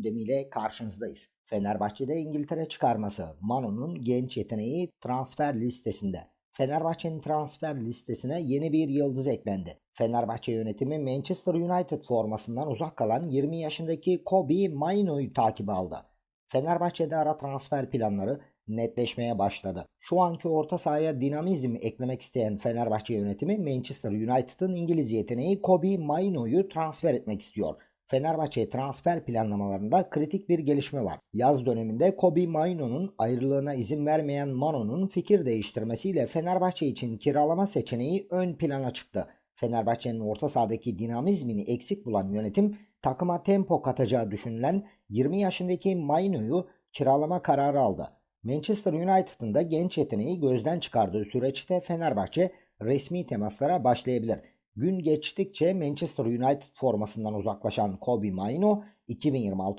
gündemiyle karşınızdayız. Fenerbahçe'de İngiltere çıkarması Mano'nun genç yeteneği transfer listesinde. Fenerbahçe'nin transfer listesine yeni bir yıldız eklendi. Fenerbahçe yönetimi Manchester United formasından uzak kalan 20 yaşındaki Kobe Maino'yu takibe aldı. Fenerbahçe'de ara transfer planları netleşmeye başladı. Şu anki orta sahaya dinamizm eklemek isteyen Fenerbahçe yönetimi Manchester United'ın İngiliz yeteneği Kobe Maino'yu transfer etmek istiyor. Fenerbahçe transfer planlamalarında kritik bir gelişme var. Yaz döneminde Kobe Maino'nun ayrılığına izin vermeyen Mano'nun fikir değiştirmesiyle Fenerbahçe için kiralama seçeneği ön plana çıktı. Fenerbahçe'nin orta sahadaki dinamizmini eksik bulan yönetim takıma tempo katacağı düşünülen 20 yaşındaki Maino'yu kiralama kararı aldı. Manchester United'ın da genç yeteneği gözden çıkardığı süreçte Fenerbahçe resmi temaslara başlayabilir. Gün geçtikçe Manchester United formasından uzaklaşan Kobe Maino 2026